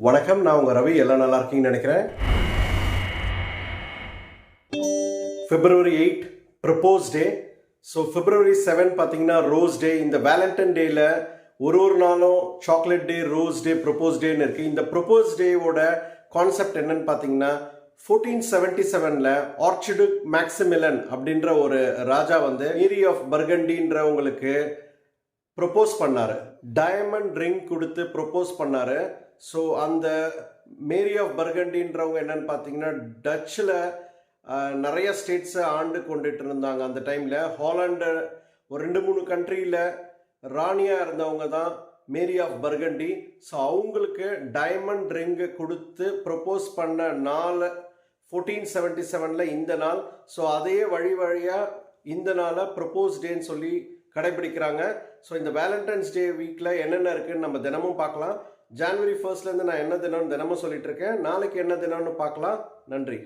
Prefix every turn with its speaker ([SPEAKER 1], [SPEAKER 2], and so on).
[SPEAKER 1] வணக்கம் நான் உங்கள் ரவி. எல்லாம் நல்லா இருக்கீங்கன்னு நினைக்கிறேன். February eight propose day so February seven பார்த்தீங்கன்னா ரோஸ் டே இந்த வேலண்டைன் டேயில் ஒரு ஒரு நாளும் chocolate day rose day propose டேன்னு இருக்குது இந்த ப்ரப்போஸ் டேவோட கான்செப்ட் என்னன்னு பார்த்தீங்கன்னா ஃபோர்டீன் செவன்டி செவனில் ஆர்ச்சிடு மேக்சிமிலன் அப்படின்ற ஒரு ராஜா வந்து ஏரி ஆஃப் பர்கண்டின்றவங்களுக்கு ப்ரொப்போஸ் பண்ணார். டயமண்ட் ரிங் கொடுத்து ப்ரொப்போஸ் பண்ணாரு. ஸோ அந்த மேரி ஆஃப் பர்கண்டின்றவங்க என்னன்னு பார்த்தீங்கன்னா டச்சில் நிறைய ஸ்டேட்ஸை ஆண்டு கொண்டுட்டு இருந்தாங்க அந்த டைமில் ஹாலாண்டு ஒரு ரெண்டு மூணு கண்ட்ரியில் ராணியாக இருந்தவங்க தான் மேரி ஆஃப் பர்கண்டி ஸோ அவங்களுக்கு டைமண்ட் ரிங்கு கொடுத்து ப்ரொப்போஸ் பண்ண நாள் ஃபோர்டீன் செவன்ட்டி செவனில் இந்த நாள். ஸோ அதே வழி வழியாக இந்த நாளை ப்ரொப்போஸ் டேன்னு சொல்லி கடைபிடிக்கிறாங்க. ஸோ இந்த வேலண்டைன்ஸ் டே வீக்கில் என்னென்ன இருக்குன்னு நம்ம தினமும் பார்க்கலாம். ஜான்வரி ஃபர்ஸ்ட்லேருந்து நான் என்ன தினம்னு தினமும் சொல்லிட்டு இருக்கேன். நாளைக்கு என்ன தினம்னு பார்க்கலாம். நன்றி.